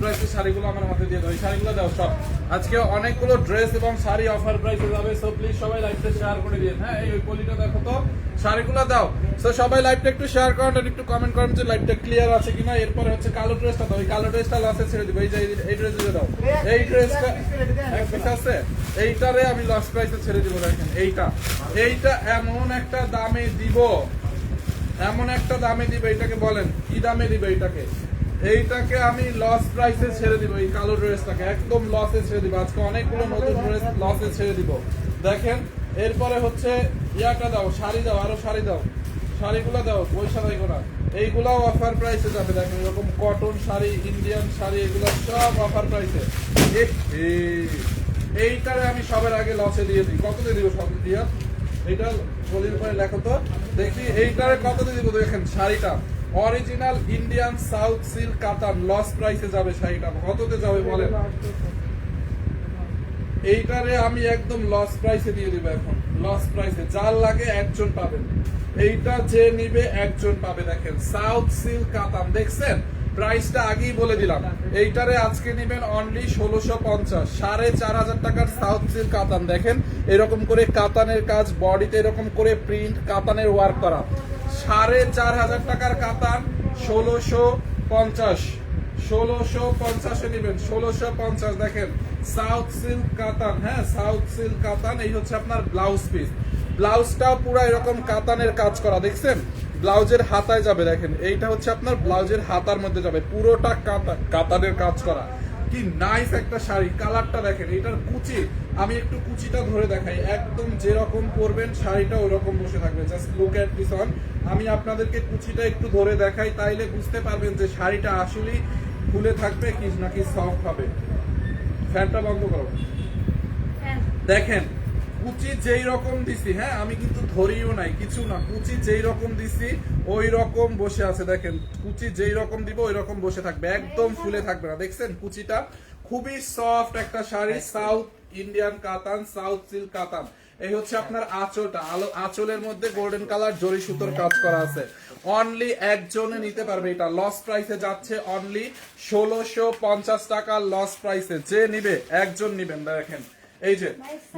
প্রাইসের শাড়িগুলো আমার হাতে দিয়ে দাও। এই শাড়িগুলো দাও, সব। আজকে অনেকগুলো ড্রেস এবং শাড়ি অফার প্রাইসে যাবে সো প্লিজ সবাই লাইভটা শেয়ার করে দিন। হ্যাঁ এই পলিটা দেখো তো, শাড়িগুলো দাও। সো সবাই লাইভটা একটু শেয়ার করেন, আর একটু কমেন্ট করেন যে লাইভটা ক্লিয়ার আছে কিনা। এরপরে হচ্ছে কালো ড্রেসটা দাও। এই কালো ড্রেসটা লসে ছেড়ে দিবো। এই যে, এই- ড্রেস দাও। এই ড্রেসটা আছে। এইটারে আমি লস প্রাইসে ছেড়ে দিব, দেখেন। এইটা। এইটা এমন একটা দামে দিব। এমন একটা দামে দিবে এটাকে বলেন। কি দামে দিবে এটাকে এইটাকে আমি লস প্রাইসে ছেড়ে দিব, এই কালো ড্রেসটাকে একদম লসে ছেড়ে দিব। আজকে অনেকগুলো নতুন ড্রেস লসে ছেড়ে দিব। দেখেন, এরপরে হচ্ছে ইয়াটা দাও, শাড়ি দাও, আরও শাড়ি দাও। শাড়িগুলো দাও পয়সা দেয় না এইগুলাও অফার প্রাইসে যাবে। দেখেন, এরকম কটন শাড়ি ইন্ডিয়ান শাড়ি, এগুলো সব অফার প্রাইসে এইটারে আমি সবার আগে লসে দিয়ে দিই। কত দিয়ে দিব সব দিয়া? এটা গলির পরে লেখো তো। দেখি, এইটারে কত দিয়ে দিব? দেখেন, শাড়িটা। অরিজিনাল ইন্ডিয়ান সাউথ সিল্ক কাতান লস প্রাইসে যাবে শাড়িটা কততে যাবে বলেন? এইটারে আমি একদম লস প্রাইসে দিয়ে দিব এখন। লস প্রাইসে। যার লাগে একজন পাবেন। এইটা যে নিবে একজন পাবে দেখেন। সাউথ সিল্ক কাতান দেখছেন? প্রাইসটা আগেই বলে দিলাম। এইটারে আজকে নিবেন অনলি ষোলোশো পঞ্চাশ। সাড়ে চার হাজার টাকার সাউথ সিল্ক কাতান দেখেন? এরকম করে কাতানের কাজ, বডিতে এরকম করে প্রিন্ট কাতানের ওয়ার্ক করা। সাড়ে চার হাজার টাকার কাতান ষোলোশো পঞ্চাশ। ষোলোশো পঞ্চাশে নেবেন। ষোলোশো পঞ্চাশ, দেখেন সাউথ সিল্ক কাতান হ্যাঁ সাউথ সিল্ক কাতান, এই হচ্ছে আপনার ব্লাউজ পিস ব্লাউজটাও পুরো এরকম কাতানের কাজ করা, দেখছেন? ব্লাউজের হাতায় যাবে, দেখেন, এইটা হচ্ছে আপনার ব্লাউজের হাতার মধ্যে যাবে, পুরোটা কাতা, কাতানের কাজ করা। কি নাইস একটা শাড়ি কালারটা দেখেন এটার কুচি আমি একটু কুচিটা ধরে দেখাই একদম যেরকম পরবেন শাড়িটা ওরকম বসে থাকবে just look at this on আমি আপনাদেরকে কুচিটা একটু ধরে দেখাই তাইলে বুঝতে পারবেন যে শাড়িটা আসলেই খুলে থাকবে কি নাকি সফট হবে। ফ্যানটা বন্ধ করো। দেখেন কুচি যেই রকম দিছি হ্যাঁ আমি কিন্তু ধরিও নাই কিছু না কুচি যেই রকম দিছি ওই রকম বসে আছে দেখেন কুচি যেই রকম দিব ওই রকম বসে থাকবে একদম ফুলে থাকবে না দেখছেন? কুচিটা খুবই সফট একটা শাড়ি সাউথ ইন্ডিয়ান কাতান সাউথ সিল্ক কাতান এই হচ্ছে আপনার আঁচলটা আলো আঁচলের মধ্যে গোল্ডেন কালার জরি সুতোর কাজ করা আছে। অনলি একজনে নিতে পারবে এটা লস প্রাইসে যাচ্ছে অনলি ষোলোশো পঞ্চাশ টাকা লস প্রাইসে যে নিবে একজন নিবেন দেখেন। এই যে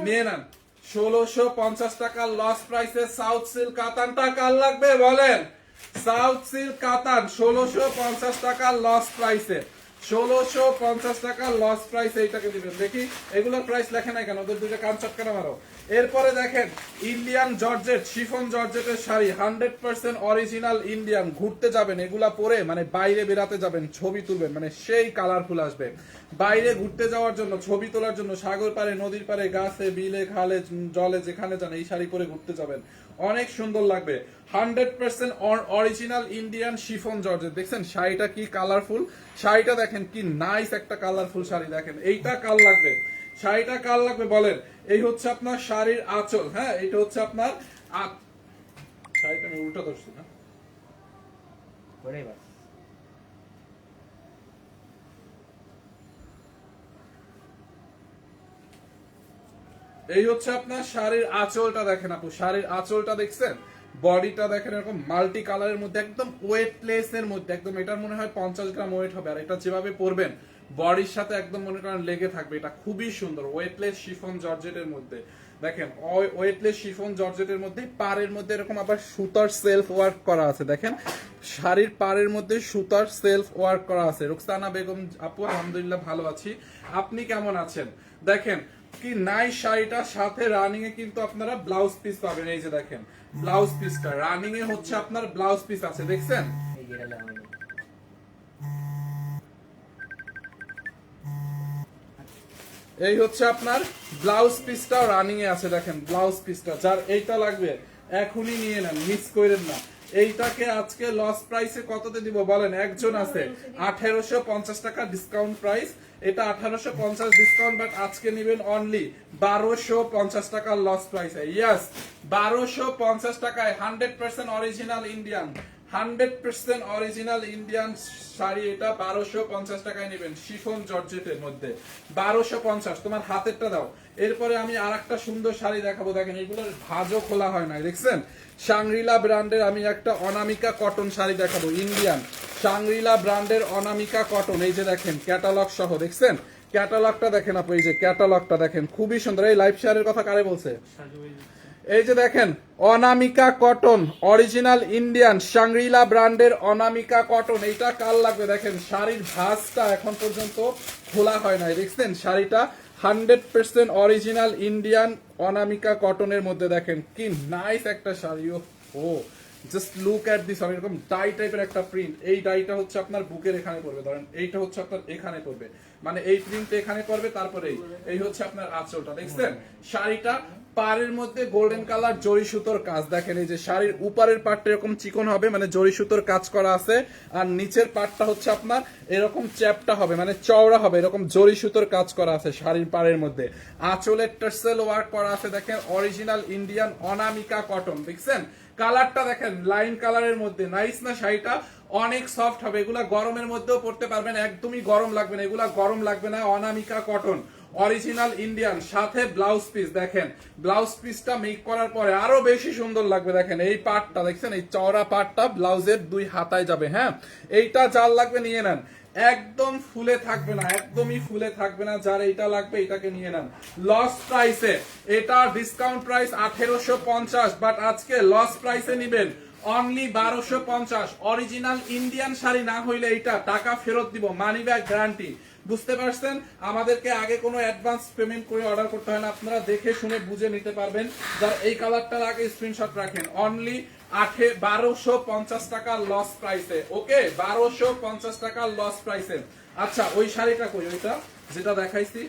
নিয়ে নেন। ষোলোশো পঞ্চাশ টাকা লস প্রাইসে সাউথ সিল্ক কাতানটা কার লাগবে, বলেন। সাউথ সিল্ক কাতান ষোলোশো পঞ্চাশ টাকা লস প্রাইসে ষোলোশো পঞ্চাশ টাকা লস প্রাইস এইটাকে দিবেন। দেখি, এগুলোর প্রাইস লেখে নাই কেন? ওদের দুটো কান চটকানা মারো। এরপরে দেখেন ইন্ডিয়ান জর্জেট শিফন জর্জেটের sari hundred percent original Indian ঘুরতে যাবেন, এগুলা পরে মানে বাইরে বেরাতে যাবেন, ছবি তুলবেন মানে সেই কালারফুল আসবে। বাইরে ঘুরতে যাওয়ার জন্য, ছবি তোলার জন্য, সাগর পারে নদীর পারে গাছে, বিলে, খালে জলে যেখানে যান, এই শাড়ি পরে ঘুরতে যাবেন। অনেক সুন্দর লাগবে। Hundred percent original Indian chiffon georgette দেখছেন, শাড়িটা কি কালারফুল শাড়িটা দেখেন, কি নাইস একটা কালারফুল শাড়ি দেখেন। এইটা কাল লাগবে? শাড়িটা কাল লাগবে বলেন? এই হচ্ছে আপনার শাড়ির আঁচল হ্যাঁ? এটা হচ্ছে আপনার শাড়িটা আমি উল্টা ধরছি না। এই হচ্ছে আপনার শাড়ির আঁচলটা দেখেন আপু, শাড়ির আঁচলটা দেখছেন? বডিটা দেখেন এরকম মাল্টি কালারের মধ্যে, একদম ওয়েটলেস এর মধ্যে, একদম এটার মনে হয় পঞ্চাশ গ্রাম ওয়েট হবে, আর এটা যেভাবে পরবেন, বডির সাথে একদম মনে করেন লেগে থাকবে, এটা খুবই সুন্দর ওয়েটলেস শিফন জর্জেটের মধ্যে। দেখেন ওয়েটলেস শিফন জর্জেটের মধ্যে, পাড়ের মধ্যে এরকম আবার সুতার সেলফ ওয়ার্ক করা আছে, দেখেন? শাড়ির পাড়ের মধ্যে সুতার সেলফ ওয়ার্ক করা আছে। রুকসানা বেগম, আপু, আলহামদুলিল্লাহ ভালো আছি। আপনি কেমন আছেন? দেখেন কি নাই শাড়িটা, সাথে রানিং এ কিন্তু আপনারা ব্লাউজ পিস পাবেন। এই যে দেখেন ব্লাউজ পিসটা রানিং এ হচ্ছে আপনার ব্লাউজ পিস আছে, দেখছেন? এই হচ্ছে আপনার ব্লাউজ পিসটাও রানিং এ আছে, দেখেন ব্লাউজ পিসটা যার এইটা লাগবে, এখনই নিয়ে নেন মিস করেন না। এইটাকে আজকে লস প্রাইসে কততে দিব বলেন? একজন আছে। আঠারোশো পঞ্চাশ টাকা ডিসকাউন্ট প্রাইস এটা আঠারোশো পঞ্চাশ ডিসকাউন্ট বাট আজকে নেবেন অনলি বারোশো পঞ্চাশ টাকা লস প্রাইসে ইয়াস বারোশো পঞ্চাশ টাকায় hundred percent original Indian hundred percent original Indian sari এটা বারোশো পঞ্চাশ টাকায় নেবেন শিফন জর্জেটের মধ্যে। বারোশো পঞ্চাশ তোমার হাতেরটা দাও। এরপরে আমি আর একটা সুন্দর শাড়ি দেখাবো দেখেন এগুলোর ভাজও খোলা হয় না দেখছেন? সাংরিলা ব্র্যান্ডের আমি একটা অনামিকা কটন শাড়ি দেখাবো ইন্ডিয়ান। সাংরিলা ব্র্যান্ডের অনামিকা কটন এই যে দেখেন ক্যাটালগ সহ দেখছেন? ক্যাটালগটা দেখেন আপনি এই যে ক্যাটালগটা দেখেন খুবই সুন্দর। এই লাইফ শেয়ারের কথা কারে বলছে? এই যে দেখেন Anamika cotton original Indian Shangrila ব্র্যান্ডের অনামিকা কটন। এটা কাল লাগবে দেখেন? শাড়ির ভাঁজটা এখন পর্যন্ত খোলা হয় নাই। দেখছেন? শাড়িটা hundred percent original Indian Anamika কটনের মধ্যে দেখেন। কি নাইস একটা শাড়ি ও ও জাস্ট লুক অ্যাট দিস আমি এরকম ডাই টাইপের একটা প্রিন্ট এই ডাইটা হচ্ছে আপনার বুকের এখানে পড়বে, ধরেন এইটা হচ্ছে আপনার এখানে পড়বে। মানে এই প্রিন্ট এখানে করবে তারপরে এই হচ্ছে আপনার আঁচলটা, দেখছেন? শাড়িটা পাড়ের মধ্যে গোল্ডেন কালার জরি সুতোর কাজ, দেখেন এই যে শাড়ির উপরের পাটটা এরকম চিকন হবে মানে জরি সুতোর কাজ করা আছে, আর নিচের পাটটা হচ্ছে আপনার এরকম চ্যাপটা হবে মানে চওড়া হবে, এরকম জরি সুতোর কাজ করা আছে শাড়ির পাড়ের মধ্যে। আঁচলের টার্সেল ওয়ার্ক করা আছে, দেখেন অরিজিনাল ইন্ডিয়ান অনামিকা কটন দেখছেন? কালারটা দেখেন, লাইন কালারের মধ্যে। নাইস না শাড়িটা? অনেক সফট হবে। এগুলা গরমের মধ্যেও পড়তে পারবেন। একদমই গরম লাগবে না। এগুলা গরম লাগবে না। অনামিকা কটন অরিজিনাল ইন্ডিয়ান সাথে ব্লাউজ পিস দেখেন। ব্লাউজ পিসটা মেক করার পরে আরও বেশি সুন্দর লাগবে, দেখেন। এই পার্টটা দেখছেন? এই চওড়া পার্টটা ব্লাউজের দুই হাতায় যাবে হ্যাঁ? এইটা যার লাগবে, নিয়ে নেন। একদম ফুলে থাকবে না, একদমই ফুলে থাকবে না, যার এটা লাগবে এটাকে নিয়ে নেন। লস প্রাইসে এটা ডিসকাউন্ট প্রাইস আঠেরোশো পঞ্চাশ বাট আজকে লস প্রাইসে নিবেন অনলি বারোশো পঞ্চাশ। অরিজিনাল ইন্ডিয়ান শাড়ি না হইলে এইটা টাকা ফেরত দিব মানি ব্যাগ গ্যারান্টি বুঝতে পারছেন? আমাদেরকে আগে কোনো অ্যাডভান্স পেমেন্ট করে অর্ডার করতে হয় না, আপনারা দেখে শুনে বুঝে নিতে পারবেন। যার এই কালারটার আগে স্ক্রিনশট রাখেন অনলি আঠে বারোশো পঞ্চাশ টাকা লস প্রাইসে ওকে বারোশো পঞ্চাশ টাকা লস প্রাইসে আচ্ছা ওই শাড়িটা কই? ওইটা যেটা দেখাইছি।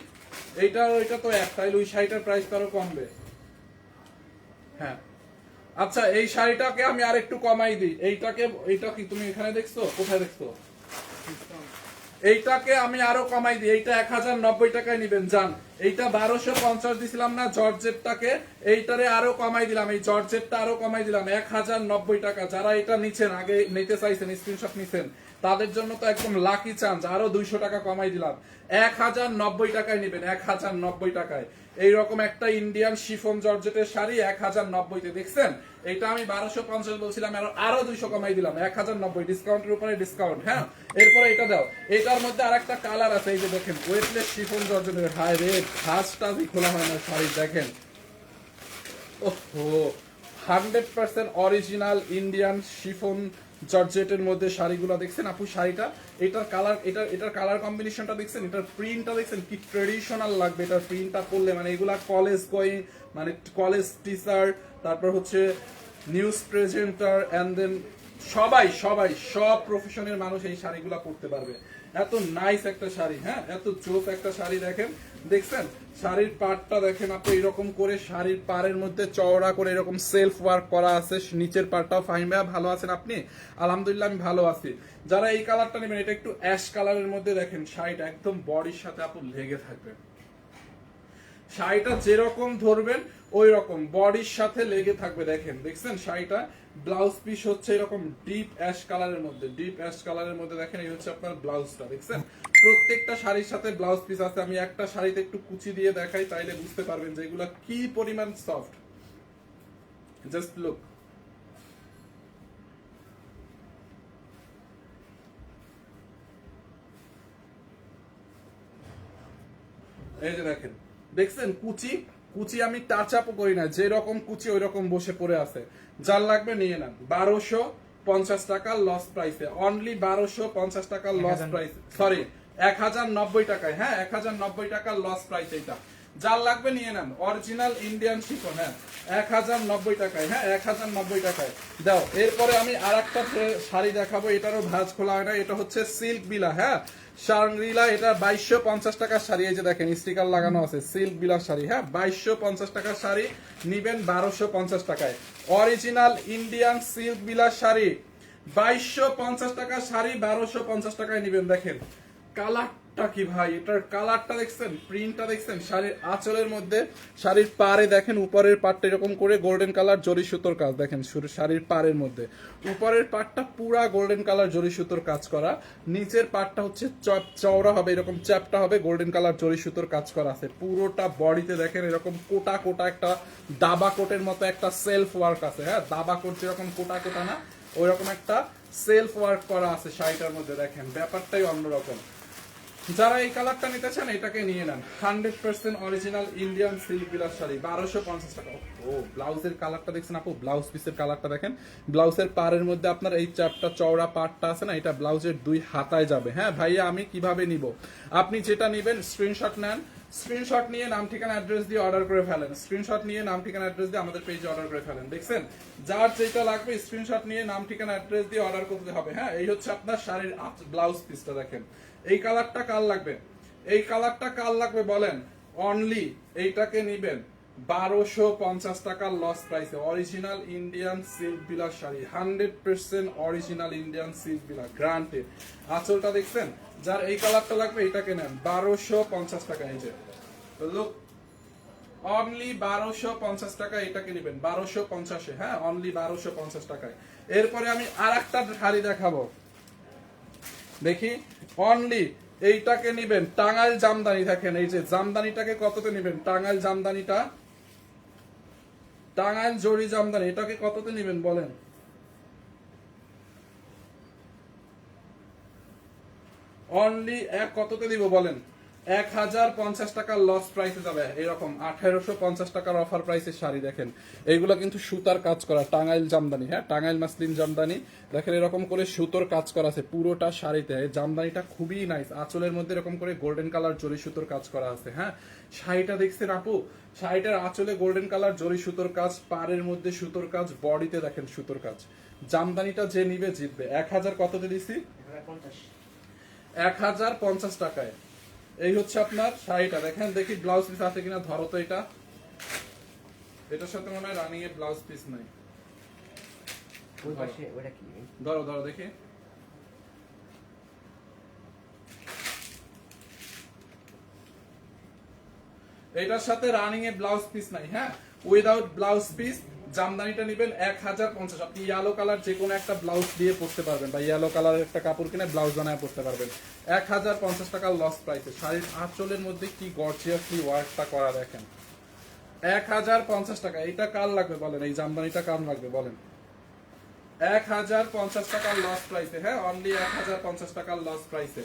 এইটা, ওইটা তো এক, তাইলে ওই শাড়িটার প্রাইস তারও কমবে। হ্যাঁ। আচ্ছা এই শাড়িটাকে আমি আর একটু কমাই দিই। এইটাকে, এইটা কি তুমি এখানে দেখছ? কোথায় দেখছ? এইটাকে আমি আরও কমাই দিই। এইটা এক হাজার নব্বই টাকায় নিবেন যান এইটা বারোশো পঞ্চাশ দিছিলাম না, জর্জেটটাকে এইটারে আরও কমাই দিলাম। এই জর্জেটটা আরও কমাই দিলাম, এক হাজার নব্বই টাকা। যারা এটা নিচ্ছেন আগে নিতে চাইছেন স্ক্রিনশট নিছেন, তাদের জন্য তো একদম লাকি চান্স আরও দুইশো টাকা কমাই দিলাম। এক হাজার নব্বই টাকায় নিবেন, এক হাজার নব্বই টাকায়। এইরকম একটা ইন্ডিয়ান শিফন জর্জেটের শাড়ি এক হাজার নব্বইতে, দেখছেন? এটা আমি বারোশো পঞ্চাশ বলছিলাম, আরও দুইশো কমাই দিলাম। এক হাজার নব্বই ডিসকাউন্টের উপরে ডিসকাউন্ট হ্যাঁ? এরপরে এটা দাও। এটার মধ্যে আর একটা কালার আছে, এই যে দেখেন ওয়েটলেস শিফন জর্জনের হাই রেড ঘাসটা খোলা হয় না শাড়ি দেখেন। ওহো hundred percent original Indian chiffon জর্জেটের মধ্যে শাড়িগুলো দেখছেন আপু, শাড়িটা? এটার কালার এটার এটার কালার কম্বিনেশনটা দেখছেন? এটার প্রিন্টটা দেখছেন? কি ট্রেডিশনাল লাগবে এটার প্রিন্টটা করলে মানে এগুলা কলেজ গোয়িং মানে কলেজ টিচার তারপর হচ্ছে নিউজ প্রেজেন্টার অ্যান্ড দেন সবাই সবাই, সব প্রফেশনের মানুষ এই শাড়িগুলা পরতে পারবে। এত নাইস একটা শাড়ি হ্যাঁ? এত চোখ একটা শাড়ি দেখেন। দেখছেন? শাড়ির পাড়টা দেখেন আপনি এরকম করে শাড়ির পাড়ের মধ্যে চওড়া করে এরকম সেলফ ওয়ার্ক করা আছে। নিচের পাড়টাও ফাইন ভাইয়া, ভালো আছেন আপনি? আলহামদুলিল্লাহ আমি ভালো আছি। যারা এই কালারটা নেবেন, এটা একটু অ্যাশ কালারের মধ্যে দেখেন, শাড়িটা একদম বডির সাথে আপনি লেগে থাকবে। শাড়িটা যেরকম ধরবেন ওই রকম বডির সাথে লেগে থাকবে, দেখেন। দেখছেন? শাড়িটা ব্লাউজ পিস হচ্ছে এরকম ডিপ অ্যাশ কালারের মধ্যে ডিপ অ্যাশ কালারের মধ্যে দেখেন এই হচ্ছে আপনার ব্লাউজটা, দেখছেন? প্রত্যেকটা শাড়ির সাথে ব্লাউজ পিস আছে, আমি একটা শাড়িতে একটু কুচি দিয়ে দেখাই, তাইলে বুঝতে পারবেন যে এগুলা কি পরিমাণ সফট জাস্ট লুক এই যে দেখেন, দেখছেন? কুচি কুচি আমি টাচ আপও করি না। যেরকম কুচি ওই রকম বসে পড়ে আছে। যার লাগবে নিয়ে নেন। বারোশো পঞ্চাশ টাকা লস প্রাইসে অনলি বারোশো পঞ্চাশ টাকা লস প্রাইস সরি এক হাজার নব্বই টাকায়। হ্যাঁ এক হাজার নব্বই টাকা লস প্রাইস এটা যার লাগবে নিয়ে নেন। অরিজিনাল ইন্ডিয়ান শিফন হ্যাঁ। এক হাজার নব্বই টাকায়। হ্যাঁ এক হাজার নব্বই টাকায়। দাও এরপরে আমি আর একটা শাড়ি দেখাবো। এটারও ভাঁজ খোলা হয় না। এটা হচ্ছে সিল্ক বিলা হ্যাঁ। শাংরিলা এটা বাইশশো পঞ্চাশ টাকার শাড়ি, এই যে দেখেন, স্টিকার লাগানো আছে, সিল্ক বিলার শাড়ি হ্যাঁ? বাইশশো পঞ্চাশ টাকার শাড়ি, নিবেন বারোশো পঞ্চাশ টাকায়। অরিজিনাল ইন্ডিয়ান সিল্ক বিলার শাড়ি, বাইশশো পঞ্চাশ টাকার শাড়ি, বারোশো পঞ্চাশ টাকায় নিবেন, দেখেন। কালারটা কি ভাই? এটার কালারটা দেখছেন? প্রিন্টটা দেখছেন? শাড়ির আঁচলের মধ্যে শাড়ির পাড়ে দেখেন, উপরের পাটটা এরকম করে গোল্ডেন কালার জরি সুতোর কাজ দেখেন শাড়ির পাড়ের মধ্যে। উপরের পাটটা পুরা গোল্ডেন কালার জরি সুতোর কাজ করা। নিচের পাটটা হচ্ছে চপ, চওড়া হবে, এরকম চ্যাপটা হবে গোল্ডেন কালার জরি সুতোর কাজ করা আছে। পুরোটা বডিতে দেখেন, এরকম কোটা কোটা একটা দাবা কোটের মতো একটা সেলফ ওয়ার্ক আছে হ্যাঁ? দাবা কোট যেরকম কোটা কোটা না, ওইরকম একটা সেলফ ওয়ার্ক করা আছে শাড়িটার মধ্যে দেখেন। ব্যাপারটাই অন্যরকম। যারা এই কালারটা নিতে চান, এটাকে নিয়ে নেন। Hundred percent original Indian silk বিলাস শাড়ি, বারোশো পঞ্চাশ টাকা। ও, ব্লাউজের কালারটা দেখছেন আপু? ব্লাউজ পিসের কালারটা দেখেন। ব্লাউজের পাড়ের মধ্যে আপনার এই চারটা চওড়া পাড়টা আছে না, এটা ব্লাউজের দুই হাতায় যাবে। হ্যাঁ ভাইয়া, আমি কীভাবে নিব? আপনি যেটা নেবেন স্ক্রিনশট নেন। স্ক্রিনশট নিয়ে নাম, ঠিকানা অ্যাড্রেস দিয়ে অর্ডার করে ফেলেন। স্ক্রিনশট নিয়ে নাম, ঠিকানা অ্যাড্রেস দিয়ে আমাদের পেজে অর্ডার করে ফেলেন। দেখছেন? যার যেটা লাগবে স্ক্রিনশট নিয়ে নাম, ঠিকানা অ্যাড্রেস দিয়ে অর্ডার করতে হবে। হ্যাঁ এই হচ্ছে আপনার শাড়ির ব্লাউজ পিসটা দেখেন। এই কালারটা কার লাগবে? এই কালারটা কার লাগবে বলেন? অনলি এইটাকে নিবেন। বারোশো পঞ্চাশ টাকার লস প্রাইসে অরিজিনাল ইন্ডিয়ান সিল্ক বিলাস sari. Hundred percent original Indian silk বিলাস গ্রান্টেড আঁচলটা দেখছেন? যার এই কালারটা লাগবে এটাকে নেন। বারোশো পঞ্চাশ টাকা এই যে। লুক অনলি বারোশো পঞ্চাশ টাকা এটাকে নেবেন। বারোশো পঞ্চাশে হ্যাঁ? অনলি বারোশো পঞ্চাশ টাকায়। এরপরে আমি আর একটা শাড়ি দেখাবো। দেখি অনলি এইটাকে নিবেন, টাঙ্গাইল জামদানি দেখেন, এই যে জামদানিটাকে কততে নিবেন? টাঙ্গাইল জামদানিটা, টাঙ্গাইল জরি জামদানি, এটাকে কততে নিবেন বলেন? অনলি এক কততে দিব বলেন? এক হাজার পঞ্চাশ টাকার লস প্রাইসে যাবে। এরকম আঠারোশো পঞ্চাশ টাকার অফার প্রাইসের শাড়ি দেখেন। এইগুলো কিন্তু সুতার কাজ করা টাঙ্গাইল জামদানি হ্যাঁ টাঙ্গাইল মাসলিন জামদানি। দেখেন এরকম করে সুতোর কাজ করা আছে পুরোটা শাড়িতে। জামদানিটা খুবই নাইস আঁচলের মধ্যে এরকম করে গোল্ডেন কালার জরি সুতোর কাজ করা আছে হ্যাঁ। শাড়িটা দেখছেন আপু? শাড়িটার আঁচলে গোল্ডেন কালার জরি সুতোর কাজ পাড়ের মধ্যে সুতোর কাজ বডিতে দেখেন সুতোর কাজ। জামদানিটা যে নিবে জিতবে। এক হাজার কততে দিছি এক হাজার পঞ্চাশ টাকায়। এই হচ্ছে আপনার শাড়িটা। দেখেন দেখি ব্লাউজ পিস আছে কিনা ধরো তো এটা। এটার সাথে মনে হয় রানিং এ ব্লাউজ পিস নাই। ধরো। ধরো দেখি। এটার সাথে রানিং এ ব্লাউজ পিস নাই হ্যাঁ? উইদাউট ব্লাউজ পিস জামদানিটা নেবেন এক হাজার পঞ্চাশ। আপনি ইয়েলো কালার যে কোনো একটা ব্লাউজ দিয়ে পরতে পারবেন বা ইয়েলো কালারের একটা কাপড় কিনে ব্লাউজ বানায় পরতে পারবেন। এক হাজার পঞ্চাশ টাকার লস প্রাইসে শাড়ির আঁচলের মধ্যে কি গর্জিয়াসলি ওয়ার্কটা করা দেখেন। এক হাজার পঞ্চাশ টাকা। এটা কার লাগবে বলেন? এই জামদানিটা কার লাগবে বলেন? এক হাজার পঞ্চাশ টাকার লস প্রাইসে হ্যাঁ অনলি এক হাজার পঞ্চাশ টাকার লস প্রাইসে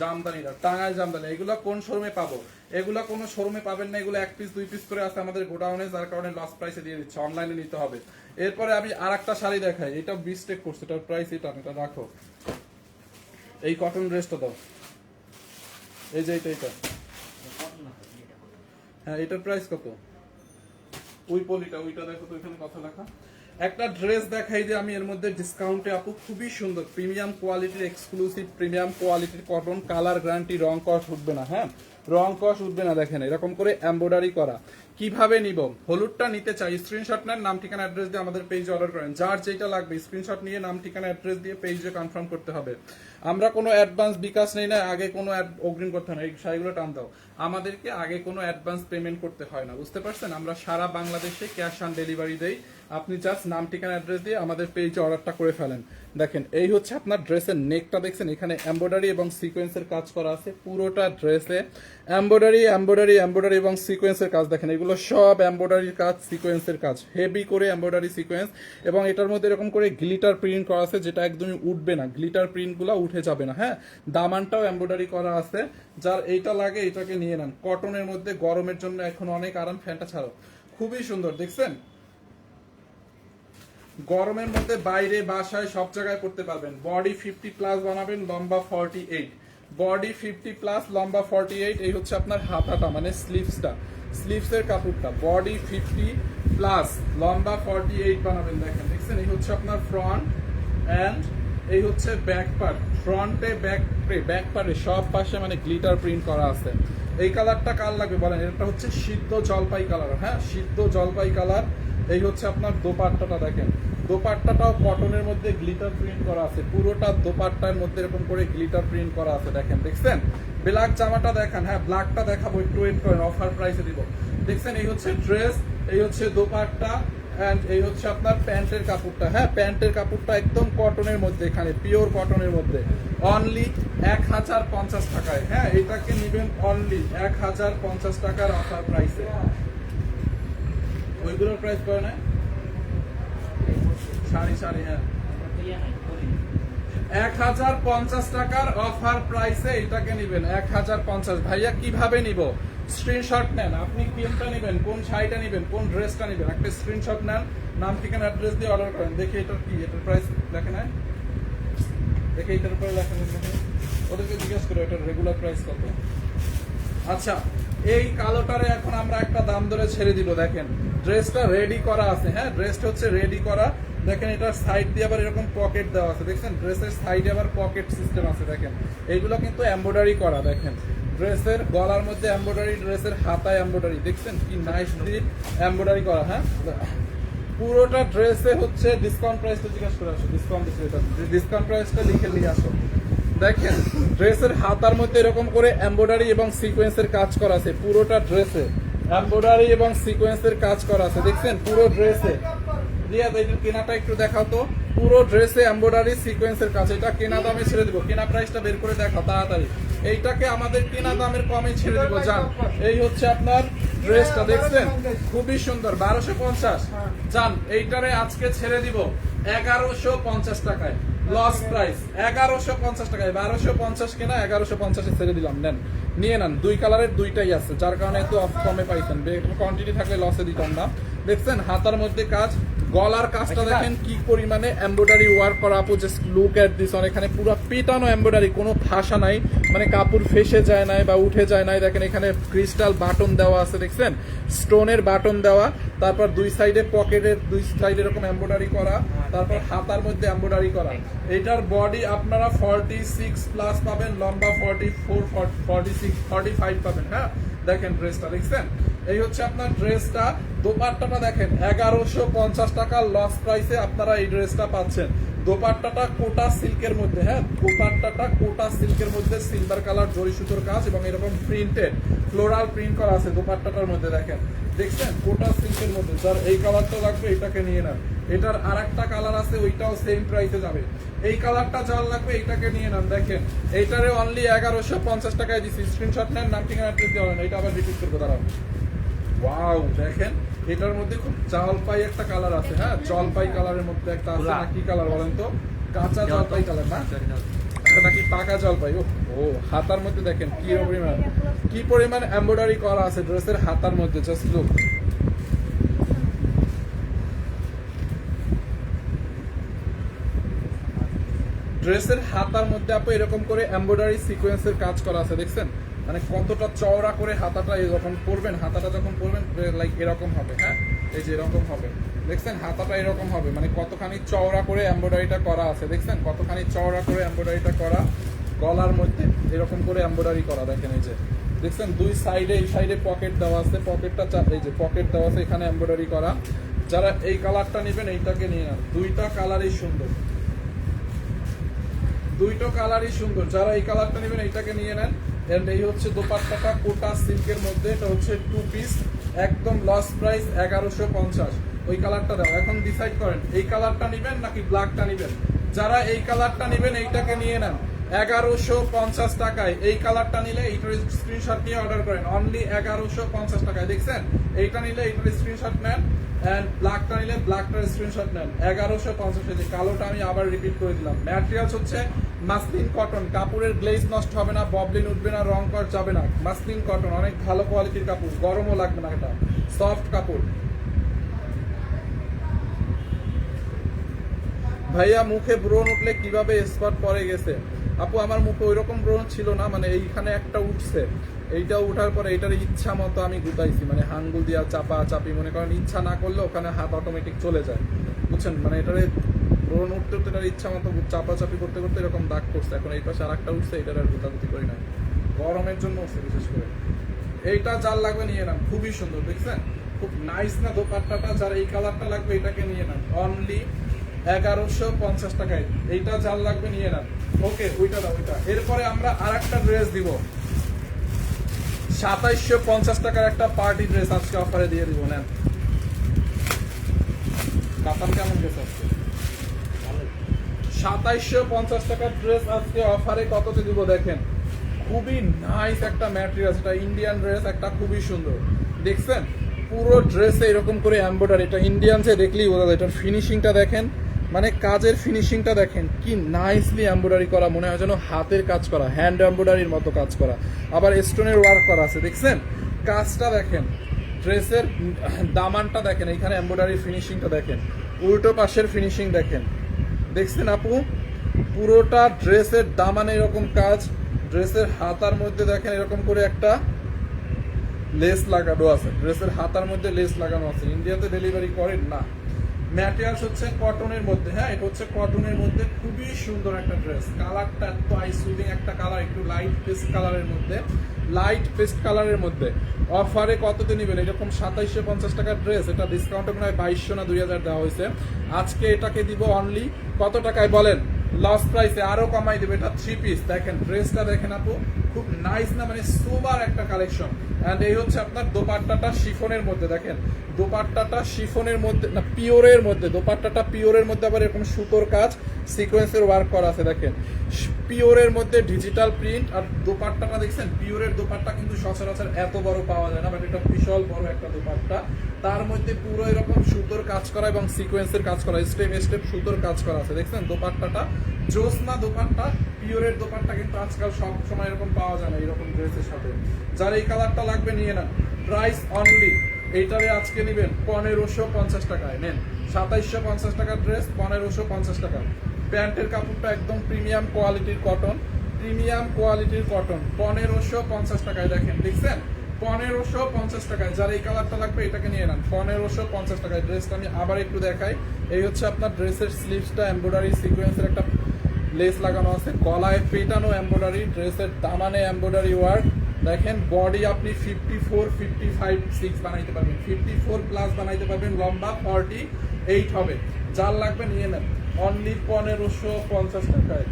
জামদানিটা, টাঙ্গাইল জামদানি, এগুলো কোন শোরুমে পাবো? এগুলো কোনো শোরুমে পাবেন না এগুলো এক পিস দুই পিস করে আছে আমাদের গোডাউনে যার কারণে লস প্রাইসে দিয়ে দিচ্ছে। অনলাইনে নিতে হবে। এরপরে আমি আর একটা শাড়ি দেখাই। এটা বিস্টেক করছে। এটার প্রাইস এটা এটা রাখো। এই কটন ড্রেসটা দাও। এই যে এটা এটা। হ্যাঁ এটার প্রাইস কত? ওই পলিটা ওইটা দেখো তো এখানে কথা লেখা। একটা ড্রেস দেখাই যে আমি এর মধ্যে ডিসকাউন্টে আপু খুবই সুন্দর। প্রিমিয়াম কোয়ালিটির এক্সক্লুসিভ প্রিমিয়াম কোয়ালিটির কটন কালার গ্যারান্টি রং কস উঠবে না হ্যাঁ? রং কস উঠবে না, দেখেন, এরকম করে এমব্রয়ডারি করা। কীভাবে নিব? হলুদটা নিতে চাই স্ক্রিনশট নেন, নাম, ঠিকানা অ্যাড্রেস দিয়ে আমাদের পেজে অর্ডার করেন। যার যেটা লাগবে স্ক্রিনশট নিয়ে নাম, ঠিকানা অ্যাড্রেস দিয়ে পেজে কনফার্ম করতে হবে। আমরা কোনো অ্যাডভান্স বিকাশ নেই না, আগে কোনো অগ্রিম করতে হয় না এই টান দাও। আমাদেরকে আগে কোনো অ্যাডভান্স পেমেন্ট করতে হয় না, বুঝতে পারছেন? আমরা সারা বাংলাদেশে ক্যাশ অন ডেলিভারি দেই। আপনি জাস্ট নাম, ঠিকানা অ্যাড্রেস দিয়ে আমাদের পেজে অর্ডারটা করে ফেলেন। দেখেন, এই হচ্ছে আপনার ড্রেসের নেকটা দেখছেন? এখানে এমব্রয়ডারি এবং সিকোয়েন্সের কাজ করা আছে পুরোটা ড্রেসে এমব্রয়ডারি এমব্রয়ডারি এমব্রয়ডারি এবং সিকোয়েন্সের কাজ। দেখেন, এগুলো সব এমব্রয়ডারির কাজ সিকোয়েন্সের কাজ। হেভি করে এমব্রয়ডারি সিকোয়েন্স এবং এটার মধ্যে এরকম করে গ্লিটার প্রিন্ট করা আছে, যেটা একদমই উঠবে না। গ্লিটার প্রিন্টগুলো উঠে যাবে না। হ্যাঁ দামানটাও এমব্রয়ডারি করা আছে। যার এইটা লাগে এটাকে নিয়ে নেন। কটনের মধ্যে গরমের জন্য এখন অনেক আরাম, ফ্যানটা ছাড়ো খুবই সুন্দর, দেখছেন? গরমের মধ্যে বাইরে, বাসায়, সব জায়গায় পড়তে পারবেন। বডি ফিফটি প্লাস বানাবেন, লম্বা forty eight body fifty plus লম্বা ফর্টি এইট এই হচ্ছে আপনার হাতাটা মানে স্লিভসটা স্লিভসের কাপড়টা বডি ফিফটি প্লাস লম্বা ফর্টি এইট বানাবেন, দেখেন। দেখছেন? এই হচ্ছে আপনার ফ্রন্ট অ্যান্ড এই হচ্ছে ব্যাক পার্ট ফ্রন্টে, ব্যাক ব্যাক পারে সব পাশে মানে গ্লিটার প্রিন্ট করা আছে। এই কালারটা কার লাগবে বলেন? এটা হচ্ছে সিদ্ধ জলপাই কালার হ্যাঁ? সিদ্ধ জলপাই কালার। এই হচ্ছে আপনার দোপাট্টাটা দেখেন। দোপাট্টাটাও কটনের মধ্যে গ্লিটার প্রিন্ট করা আছে। পুরোটা দোপাট্টার মধ্যে এরকম করে গ্লিটার প্রিন্ট করা আছে, দেখেন, দেখছেন? ব্ল্যাক জামাটা দেখেন হ্যাঁ ব্ল্যাকটা দেখাবো, একটু ওয়েট করেন অফার প্রাইসে দিব। দেখছেন, এই হচ্ছে ড্রেস এই হচ্ছে দোপাট্টা অ্যান্ড এই হচ্ছে আপনার প্যান্টের কাপড়টা। হ্যাঁ প্যান্টের কাপড়টা একদম কটনের মধ্যে এখানে, পিওর কটনের মধ্যে। অনলি এক হাজার পঞ্চাশ টাকায়। হ্যাঁ এটাকে নিবেন অনলি এক হাজার পঞ্চাশ টাকার অফার প্রাইসে ওইগুলোর প্রাইস না? হ্যাঁ। এক হাজার পঞ্চাশ টাকার অফার প্রাইসে এটাকে নিবেন, এক হাজার পঞ্চাশ। ভাইয়া, কীভাবে নিব? স্ক্রিনশট নেন। আপনি কোনটা নেবেন, কোন শাড়িটা নেবেন, কোন ড্রেসটা নেবেন। একটা স্ক্রিনশট নেন, নাম, ঠিকানা অ্যাড্রেস দিয়ে অর্ডার করেন। দেখি এটার কি, এটার প্রাইস দেখে নেয় দেখে এটার উপরে লেখা ওদেরকে জিজ্ঞেস করো, এটার রেগুলার প্রাইস কত? আচ্ছা এই কালোটারে এখন আমরা একটা দাম ধরে ছেড়ে দিব, দেখেন। ড্রেসটা রেডি করা আছে হ্যাঁ? ড্রেসটা হচ্ছে রেডি করা। দেখেন, এটার সাইড দিয়ে আবার এরকম পকেট দেওয়া আছে, দেখছেন? ড্রেসের সাইডে আবার পকেট সিস্টেম আছে, দেখেন। এইগুলো কিন্তু এমব্রয়ডারি করা, দেখেন। ড্রেসের গলার মধ্যে এমব্রয়ডারি ড্রেসের হাতায় এমব্রয়ডারি দেখছেন কি নাইস নাইসলি এমব্রয়ডারি করা হ্যাঁ? পুরোটা ড্রেসে হচ্ছে ডিসকাউন্ট প্রাইসটা জিজ্ঞাসা করে আসো ডিসকাউন্ট ডিসকাউন্ট প্রাইসটা লিখে নিয়ে আসো। দেখেন, ড্রেসের হাতার মধ্যে এরকম করে এমব্রয়ডারি এবং সিকোয়েন্সের কাজ করা আছে, পুরোটা ড্রেসে। এমব্রয়ডারি এবং সিকোয়েন্সের কাজ করা আছে, দেখছেন? পুরো ড্রেসে। রিয়াদ এটার কেনাটা একটু দেখাও তো। পুরো ড্রেসে এমব্রয়ডারি সিকোয়েন্সের কাজ, এটা কেনা দামে ছেড়ে দিব। কেনা প্রাইসটা বের করে দেখাও, তাড়াতাড়ি। এইটাকে আমাদের কেনা দামের কমে ছেড়ে দিব, যান। এই হচ্ছে আপনার ড্রেসটা, দেখছেন? খুবই সুন্দর, বারোশো পঞ্চাশ। যান, এইটারে আজকে ছেড়ে দিব এগারোশো পঞ্চাশ টাকায়। লস প্রাইস এগারোশো পঞ্চাশ টাকায়। বারোশো পঞ্চাশ কেনা, এগারোশো পঞ্চাশে ছেড়ে দিলাম। নেন, নিয়ে নেন। দুই কালারের দুইটাই আছে, যার কারণে একটু অফ কমে পাইছেন। কোয়ান্টিটি থাকলে লসে দিতাম না। দেখছেন, হাতার মধ্যে কাজ গলার কাজটা দেখেন কি পরিমাণে এমব্রয়ডারি ওয়ার্ক করা আপু জাস্ট লুক এট দিস এখানে পুরো পিটানো এমব্রয়ডারি কোনো ফাঁসা নাই মানে কাপড় ফেসে যায় নাই বা উঠে যায় নাই দেখেন এখানে ক্রিস্টাল বাটন দেওয়া আছে দেখছেন? স্টোনের বাটন দেওয়া তারপর দুই সাইডে পকেটের দুই সাইডে এরকম এমব্রয়ডারি করা তারপর হাতার মধ্যে এমব্রয়ডারি করা। এটার বডি আপনারা ফর্টি সিক্স প্লাস পাবেন লম্বা forty four forty six forty five পাবেন হ্যাঁ? দেখেন ড্রেসটা দেখছেন? এই হচ্ছে আপনার ড্রেসটা। দোপাট্টাটা দেখেন, এগারোশো পঞ্চাশ টাকা লস প্রাইসে আপনারা এই ড্রেসটা পাচ্ছেন। দোপাট্টাটা কোটা সিল্কের মধ্যে হ্যাঁ দোপাট্টাটা কোটা সিল্কের মধ্যে সিলভার কালার জরি সুতোর কাজ এবং এরকম প্রিন্টেড ফ্লোরাল প্রিন্ট করা আছে দোপাট্টাটার মধ্যে দেখেন। দেখছেন? কোটা সিল্কের মধ্যে যার এই কালারটা লাগবে, এটাকে নিয়ে নেন। এটার আর একটা কালার আছে, ওইটাও সেম প্রাইসে যাবে। এই কালারটা যার লাগবে এইটাকে নিয়ে নেন। দেখেন, এইটারে অনলি এগারোশো পঞ্চাশ টাকায় দিচ্ছি স্ক্রিনশট নেন, নাম, ঠিকানা অ্যাড্রেস দেওয়া এটা আবার রিপিট করব, দাঁড়াও। ওয়াও দেখেন এটার মধ্যে খুব জলপাই একটা কালার আছে হ্যাঁ? জলপাই কালারের মধ্যে একটা আছে না কি কালার বলেন তো? কাঁচা জলপাই। কালার না? নাকি পাকা জলপাই ও ও হাতার মধ্যে দেখেন কি পরিমাণ। কি পরিমাণ এমব্রয়ডারি করা আছে ড্রেসের হাতার মধ্যে জাস্ট লুক ড্রেসের হাতার মধ্যে আপু এরকম করে এমব্রয়ডারি সিকোয়েন্সের কাজ করা আছে দেখছেন? মানে কতটা চওড়া করে হাতাটা যখন পরবেন, হাতাটা যখন পরবেন লাইক এরকম হবে হ্যাঁ? এই যে এরকম হবে। দেখছেন? হাতাটা এরকম হবে মানে কতখানি চওড়া করে এমব্রয়ডারিটা করা আছে, দেখছেন? কতখানি চওড়া করে এমব্রয়ডারিটা করা, গলার মধ্যে এরকম করে এমব্রয়ডারি করা, দেখেন এই যে। দেখছেন? দুই সাইডে এই সাইডে পকেট দেওয়া আছে পকেটটা এই যে পকেট দেওয়া আছে, এখানে এমব্রয়ডারি করা। যারা এই কালারটা নেবেন, এইটাকে নিয়ে নেন। দুইটা কালারই সুন্দর। দুইটো কালারই সুন্দর। যারা এই কালারটা নেবেন, এইটাকে নিয়ে নেন। এন্ড এই হচ্ছে দোপাট্টাটা কোটা সিল্কের মধ্যে, এটা হচ্ছে টু পিস একদম লস প্রাইস এগারোশো পঞ্চাশ। ওই কালারটা দাও। এখন ডিসাইড করেন, এই কালারটা নেবেন নাকি ব্ল্যাকটা নেবেন? যারা এই কালারটা নেবেন, এইটাকে নিয়ে নেন। এগারোশো পঞ্চাশ টাকায় এই কালারটা নিলে এইটার স্ক্রিনশট নিয়ে অর্ডার করেন। অনলি এগারোশো পঞ্চাশ টাকায়। দেখছেন? এইটা নিলে এইটার স্ক্রিনশট নেন অ্যান্ড ব্ল্যাকটা নিলে ব্ল্যাকটার স্ক্রিনশট নেন। এগারোশো পঞ্চাশ কালোটা আমি আবার রিপিট করে দিলাম। ম্যাটেরিয়ালস হচ্ছে মাসলিন কটন, কাপড়ের গ্লেজ নষ্ট হবে না, ববলিন উঠবে না, রং কর যাবে না। মাসলিন কটন, অনেক ভালো কোয়ালিটির কাপড়, গরমও লাগবে না এটা। সফট কাপড়। ভাইয়া, মুখে ব্রণ উঠলে কীভাবে স্পট পরে গেছে? আপু, আমার মুখে ওইরকম ব্রণ ছিল না মানে এইখানে একটা উঠছে। এইটা উঠার পরে এটার ইচ্ছা মতো আমি গুতাইছি মানে হাঙ্গুল দিয়া চাপা চাপি মনে করেন ইচ্ছা না করলে ওখানে হাত অটোমেটিক চলে যায়। বুঝছেন? মানে এটারে ব্রণ উঠতে উঠতে এটার ইচ্ছা মতো চাপা চাপি করতে করতে এরকম দাগ করছে এখন এই পাশে আর একটা উঠছে, এটার আর গুতাগুতি করি না গরমের জন্য উঠছে বিশেষ করে। এইটা যার লাগবে নিয়ে নেন, খুবই সুন্দর, দেখছেন? খুব নাইস না দোপাট্টাটা, যার এই কালারটা লাগবে এটাকে নিয়ে নেন। অনলি এগারোশো পঞ্চাশ টাকায়। এইটা যার লাগবে নিয়ে নেন। ওকে ওইটা দাও, ওইটা। এরপরে আমরা আর একটা ড্রেস দিব। সাতাইশশো পঞ্চাশ টাকার একটা পার্টি ড্রেস আজকে অফারে দিয়ে দিব, নেন। কাতান কেমন গেছে আজকে? সাতাইশশো পঞ্চাশ টাকার ড্রেস আজকে অফারে কততে দিব দেখেন। খুবই নাইস একটা ম্যাটেরিয়াল এটা ইন্ডিয়ান ড্রেস একটা খুবই সুন্দর। দেখছেন? পুরো ড্রেসে এরকম করে এমব্রয়ডারি এটা ইন্ডিয়ানসে দেখলেই বোঝা যায়, এটার ফিনিশিংটা দেখেন। মানে কাজের ফিনিশিংটা দেখেন, কি নাইসলি এমব্রয়ডারি করা, মনে হয় যেন হাতের কাজ করা হ্যান্ড এমব্রয়ডারির মতো কাজ করা। আবার স্টোনের ওয়ার্ক করা আছে, দেখছেন? কাজটা দেখেন ড্রেসের দামানটা দেখেন, এখানে এমব্রয়ডারি ফিনিশিংটা দেখেন। উল্টো পাশের ফিনিশিং দেখেন। দেখছেন আপু? পুরোটা ড্রেসের দামান এরকম কাজ। ড্রেসের হাতার মধ্যে দেখেন এরকম করে একটা লেস লাগানো আছে। ড্রেসের হাতার মধ্যে লেস লাগানো আছে। ইন্ডিয়াতে ডেলিভারি করেন না। ম্যাটেরিয়ালস হচ্ছে কটনের মধ্যে হ্যাঁ এটা হচ্ছে কটনের মধ্যে খুবই সুন্দর একটা ড্রেস। কালারটা এত আই সুদিং একটা কালার একটু লাইট পেস্ট কালারের মধ্যে লাইট পেস্ট কালারের মধ্যে। অফারে কততে নেবেন? এরকম সাতাইশশো পঞ্চাশ টাকার ড্রেস, এটা ডিসকাউন্টে মনে হয় বাইশশো না দুই হাজার দেওয়া হয়েছে। আজকে এটাকে দিব অনলি কত টাকায় বলেন? লস প্রাইসে আরও কমাই দেবে, এটা থ্রি পিস দেখেন, ড্রেসটা দেখেন আপু, খুব নাইস না মানে সোবার একটা কালেকশন এন্ড এই হচ্ছে আপনার দোপাট্টাটা শিফনের মধ্যে, দেখেন। দোপাট্টাটা শিফনের মধ্যে, না, পিওরের মধ্যে, দোপাট্টাটা পিওরের মধ্যে আবার এরকম সুতোর কাজ সিকোয়েন্সের ওয়ার্ক করা আছে, দেখেন। পিওরের মধ্যে ডিজিটাল প্রিন্ট আর দোপাট্টাটা দেখছেন, পিওরের দোপাট্টা কিন্তু সচরাচর এত বড় পাওয়া যায় না বাট এটা বিশাল বড় একটা দোপাট্টা। তার মধ্যে পুরো এরকম সুতোর কাজ করা এবং সিকোয়েন্সের কাজ করা স্টেপ স্টেপ সুতোর কাজ করা আছে, দেখছেন? দোপাট্টাটা জোসনা দোপাট্টা পিওরের দোপাট্টা কিন্তু আজকাল সব সময় এরকম পাওয়া যায় না, এরকম ড্রেসের সাথে। যার এই কালারটা লাগবে, নিয়ে নেন। প্রাইস অনলি এইটারে আজকে নেবেন পনেরোশো পঞ্চাশ টাকায়, নেন। সাতাইশশো পঞ্চাশ টাকার ড্রেস পনেরোশো পঞ্চাশ টাকা প্যান্টের কাপড়টা একদম প্রিমিয়াম কোয়ালিটির কটন প্রিমিয়াম কোয়ালিটির কটন পনেরোশো পঞ্চাশ টাকায় দেখেন, দেখছেন? পনেরোশো পঞ্চাশ টাকায়। যার এই কালারটা লাগবে, এটাকে নিয়ে নেন। পনেরোশো পঞ্চাশ টাকায় ড্রেসটা আমি আবার একটু দেখাই। এই হচ্ছে আপনার ড্রেসের স্লিভসটা এমব্রয়ডারি সিকোয়েন্সের একটা লেস লাগানো আছে। গলায় পেটানো এমব্রয়ডারি ড্রেসের দামানে এমব্রয়ডারি ওয়ার্ক দেখেন বডি আপনি fifty four fifty five six বানাইতে পারবেন। ফিফটি ফোর প্লাস বানাইতে পারবেন, লম্বা ফর্টি এইট হবে। যার লাগবে, নিয়ে নেন। অনলি পনেরোশো পঞ্চাশ টাকায়।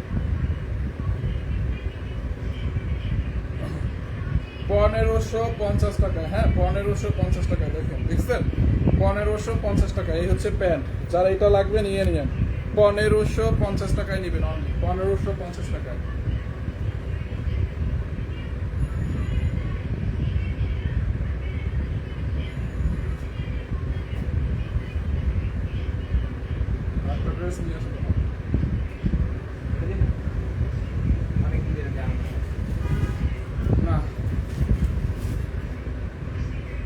পনেরোশো পঞ্চাশ টাকা হ্যাঁ পনেরোশো পঞ্চাশ টাকা, দেখেন, দেখছেন? পনেরোশো পঞ্চাশ টাকা, এই হচ্ছে প্যান্ট যারা এটা লাগবে, নিয়ে নিন পনেরোশো পঞ্চাশ টাকায় নেবেন অনলি পনেরোশো পঞ্চাশ টাকায় একটা ড্রেস নিয়ে আসো তোমার। অনেক দিনের দাম না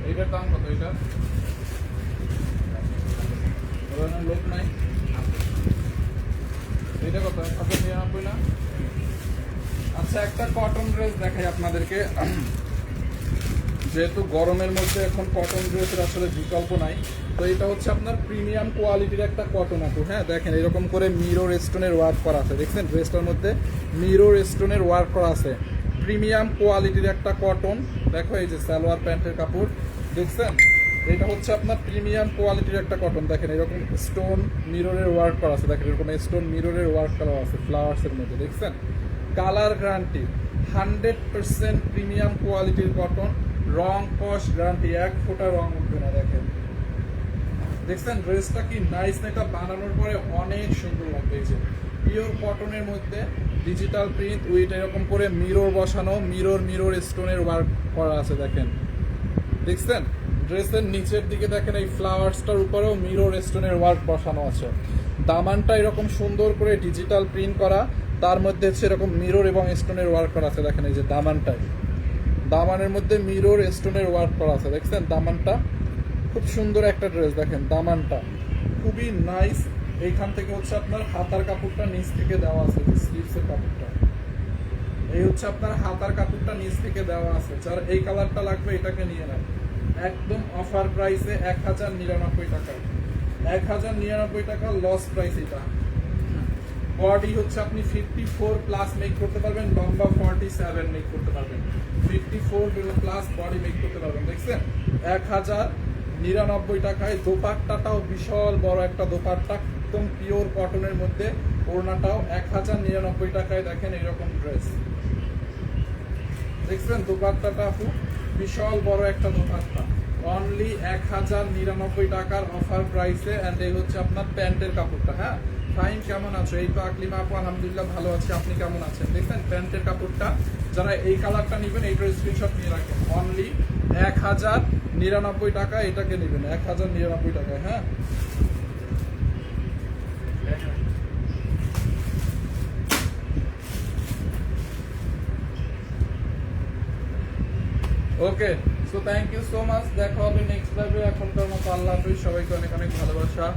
এইটার দাম কত এটা ধরনের লোক নাই এটা কত এক হাজার নিরানব্বই না আচ্ছা একটা কটন ড্রেস দেখাই আপনাদেরকে যেহেতু গরমের মধ্যে এখন কটন ড্রেসের আসলে বিকল্প নাই, তো এটা হচ্ছে আপনার প্রিমিয়াম কোয়ালিটির একটা কটন আপু হ্যাঁ দেখেন এরকম করে মিরর স্টোনের ওয়ার্ক করা আছে। দেখছেন? ড্রেসটার মধ্যে মিরর স্টোনের ওয়ার্ক করা আছে। প্রিমিয়াম কোয়ালিটির একটা কটন দেখো এই যে সালোয়ার প্যান্টের কাপড়। দেখছেন? এটা হচ্ছে আপনার প্রিমিয়াম কোয়ালিটির একটা কটন দেখেন এরকম স্টোন মিররের ওয়ার্ক করা আছে। দেখেন এরকম স্টোন মিররের ওয়ার্ক করা আছে ফ্লাওয়ার্সের মধ্যে। দেখছেন? Colour guarantee hundred percent premium কোয়ালিটির কটন রং কস গ্যারান্টি, এক ফোঁটা রং উঠবে না, দেখেন। দেখছেন, ড্রেসটা কি নাইস না এটা বানানোর পরে অনেক সুন্দর লাগবে, এই যে। পিওর কটনের মধ্যে ডিজিটাল প্রিন্ট উইথ এরকম করে মিরর বসানো মিরর মিরর স্টোনের ওয়ার্ক করা আছে, দেখেন। দেখছেন, ড্রেসের নিচের দিকে দেখেন, এই ফ্লাওয়ার্সটার উপরেও মিরর স্টোনের ওয়ার্ক বসানো আছে। দামানটা এরকম সুন্দর করে ডিজিটাল প্রিন্ট করা, তার মধ্যে এরকম মিরর এবং স্টোনের ওয়ার্ক করা আছে, দেখেন, এই যে দামানটায়। দামানের মধ্যে মিরর স্টোনের ওয়ার্ক করা আছে, দেখছেন? দামানটা খুব সুন্দর একটা ড্রেস দেখেন দামানটা। খুবই নাইস এইখান থেকে হচ্ছে আপনার হাতার কাপড়টা নিচ থেকে দেওয়া আছে স্লিভসের কাপড়টা। এই হচ্ছে আপনার হাতার কাপড়টা নিচ থেকে দেওয়া আছে। যার এই কালারটা লাগবে, এটাকে নিয়ে নেন। একদম অফার প্রাইসে এক হাজার নিরানব্বই টাকা। এক হাজার নিরানব্বই টাকা লস প্রাইস এটা। বডি হচ্ছে আপনি ফিফটি ফোর প্লাস মেক করতে পারবেন, লম্বা ফর্টি সেভেন মেক করতে পারবেন। Fifty four plus body make করতে পারবেন, দেখছেন? এক হাজার নিরানব্বই টাকায় দোপাট্টাটাও বিশাল বড় একটা দোপাট্টা, একদম পিওর কটনের মধ্যে। ওড়নাটাও এক হাজার নিরানব্বই টাকায় দেখেন এরকম ড্রেস দেখছেন? দোপাট্টাটা আপু বিশাল বড় একটা দোপাট্টা। অনলি এক হাজার নিরানব্বই টাকার অফার প্রাইসে অ্যান্ড এই হচ্ছে আপনার প্যান্টের কাপড়টা হ্যাঁ? ফাইন, কেমন আছো? এই তো আকলিমা আপু, আলহামদুলিল্লাহ ভালো আছে। আপনি কেমন আছেন? দেখবেন প্যান্টের কাপড়টা, যারা এই কালারটা নেবেন, এইটার স্ক্রিনশট নিয়ে রাখেন। অনলি এক হাজার নিরানব্বই টাকা এটাকে নেবেন, এক হাজার নিরানব্বই টাকা হ্যাঁ? Okay so thank you so much দেখা হবে নেক্সট লাইভে এখনকার মতো আল্লাহ হাফিজ। সবাইকে অনেক অনেক ভালোবাসা।